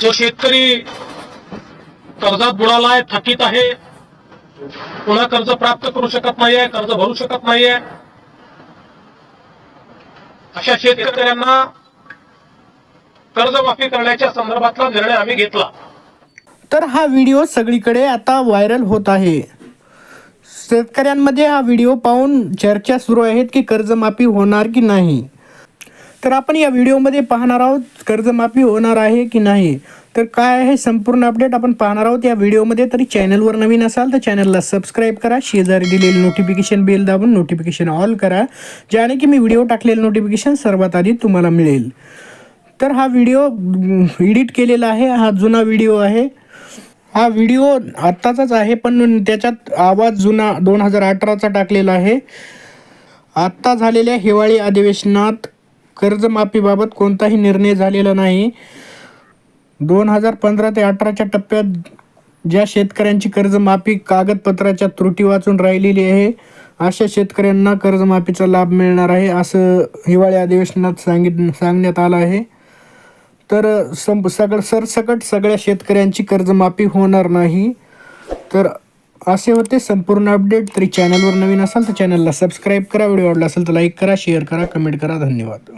जो शेतकरी कर्जात बुडालाय थकीत आहे पुन्हा कर्ज प्राप्त करू शकत नाहीये कर्ज भरू शकत नाहीये अशा शेतकऱ्यांना कर्जमाफी करण्याच्या संदर्भातला निर्णय आम्ही घेतला. तर हा व्हिडिओ सगळीकडे आता व्हायरल होत आहे. शेतकऱ्यांमध्ये हा व्हिडिओ पाहून चर्चा सुरू आहेत की कर्जमाफी होणार की नाही. तर आपण या व्हिडिओमध्ये पाहणार आहोत कर्जमाफी होणार आहे की नाही? तर काय आहे संपूर्ण अपडेट आपण पाहणार आहोत या व्हिडिओमध्ये. तरी चॅनलवर नवीन असाल तर चॅनलला सबस्क्राईब करा. शेजारी दिलेली नोटिफिकेशन बेल दाबून नोटिफिकेशन ऑल करा ज्याने की मी व्हिडिओ टाकलेलं नोटिफिकेशन सर्वात आधी तुम्हाला मिळेल. तर हा व्हिडिओ एडिट केलेला आहे. हा जुना व्हिडिओ आहे. हा व्हिडिओ आत्ताचाच आहे पण त्याच्यात आवाज जुना दोन हजार अठराचा टाकलेला आहे. आत्ता झालेल्या हिवाळी अधिवेशनात कर्जमाफीबाबत कोणताही निर्णय झालेला नाही. दोन हजार पंधरा ते अठराच्या टप्प्यात ज्या शेतकऱ्यांची कर्जमाफी कागदपत्राच्या त्रुटी वाचून राहिलेली आहे अशा शेतकऱ्यांना कर्जमाफीचा लाभ मिळणार आहे असं हिवाळी अधिवेशनात सांगित सांगण्यात आलं आहे. तर सं सगळं सरसकट सगळ्या शेतकऱ्यांची कर्जमाफी होणार नाही. तर असे होते. संपूर्ण अपडेट तरी चॅनलवर नवीन असाल तर चॅनलला सबस्क्राईब करा. व्हिडिओ आवडला असेल तर लाईक करा शेअर करा कमेंट करा. धन्यवाद.